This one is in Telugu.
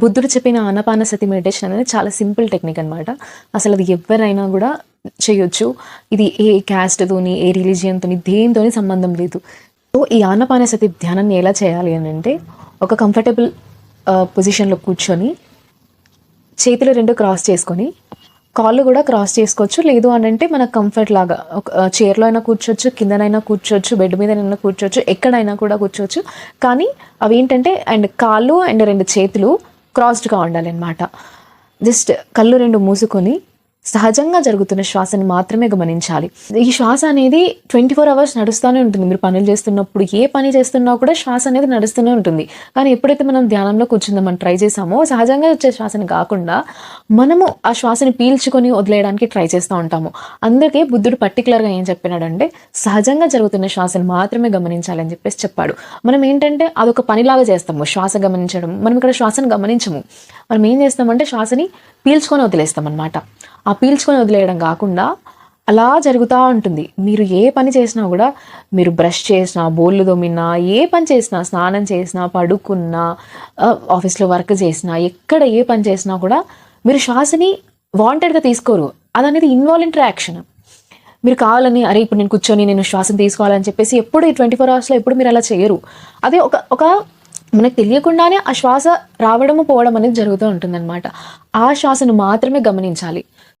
బుద్ధుడు చెప్పిన ఆనపానసతి మెడిటేషన్ అనేది చాలా సింపుల్ టెక్నిక్ అనమాట అసలు అది ఎవరైనా కూడా చేయొచ్చు. ఇది ఏ క్యాస్ట్తోని ఏ రిలీజియన్తోని దేనితోని సంబంధం లేదు. సో ఈ ఆనపానసతి ధ్యానాన్ని ఎలా చేయాలి అని అంటే ఒక కంఫర్టబుల్ పొజిషన్లో కూర్చొని చేతులు రెండు క్రాస్ చేసుకొని కాళ్ళు కూడా క్రాస్ చేసుకోవచ్చు. లేదు అని అంటే మన కంఫర్ట్ లాగా ఒక చైర్లో అయినా కూర్చోవచ్చు కిందనైనా కూర్చోవచ్చు బెడ్ మీదనైనా కూర్చోవచ్చు ఎక్కడైనా కూడా కూర్చోవచ్చు. కానీ అవి ఏంటంటే అండ్ కాళ్ళు అండ్ రెండు చేతులు క్రాస్డ్గా ఉండాలి అనమాట జస్ట్ కళ్ళు రెండు మూసుకొని సహజంగా జరుగుతున్న శ్వాసని మాత్రమే గమనించాలి. ఈ శ్వాస అనేది ట్వంటీ ఫోర్ అవర్స్ నడుస్తూనే ఉంటుంది. మీరు పనులు చేస్తున్నప్పుడు ఏ పని చేస్తున్నా కూడా శ్వాస అనేది నడుస్తూనే ఉంటుంది. కానీ ఎప్పుడైతే మనం ధ్యానంలో కూర్చుందాం మనం ట్రై చేసామో సహజంగా వచ్చే శ్వాసని కాకుండా మనము ఆ శ్వాసని పీల్చుకొని వదిలేయడానికి ట్రై చేస్తూ ఉంటాము. అందుకే బుద్ధుడు పర్టికులర్గా ఏం చెప్పినాడంటే సహజంగా జరుగుతున్న శ్వాసని మాత్రమే గమనించాలని చెప్పేసి చెప్పాడు. మనం ఏంటంటే అదొక పనిలాగా చేస్తాము. శ్వాస గమనించడం మనం ఇక్కడ శ్వాసను గమనించము. మనం ఏం చేస్తామంటే శ్వాసని పీల్చుకొని వదిలేస్తాం అనమాట ఆ పీల్చుకొని వదిలేయడం కాకుండా అలా జరుగుతూ ఉంటుంది. మీరు ఏ పని చేసినా కూడా మీరు బ్రష్ చేసినా బోళ్ళు దొమ్మినా ఏ పని చేసినా స్నానం చేసినా పడుకున్నా ఆఫీస్లో వర్క్ చేసినా ఎక్కడ ఏ పని చేసినా కూడా మీరు శ్వాసని వాంటెడ్గా తీసుకోరు. అది అనేది ఇన్వాలంటరీ యాక్షన్. మీరు కావాలని అరే ఇప్పుడు నేను కూర్చొని నేను శ్వాసను తీసుకోవాలని చెప్పేసి ఎప్పుడు ఈ ట్వంటీ ఫోర్ అవర్స్లో ఎప్పుడు మీరు అలా చేయరు. అదే ఒక ఒక మనకు తెలియకుండానే ఆ శ్వాస రావడము పోవడం అనేది జరుగుతూ ఉంటుందన్నమాట. ఆ శ్వాసను మాత్రమే గమనించాలి.